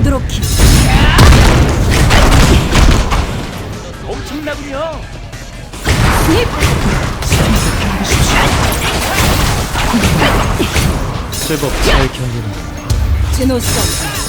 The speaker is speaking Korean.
서두르기. 엄청나군요. 제법 잘 견디는. 제노스.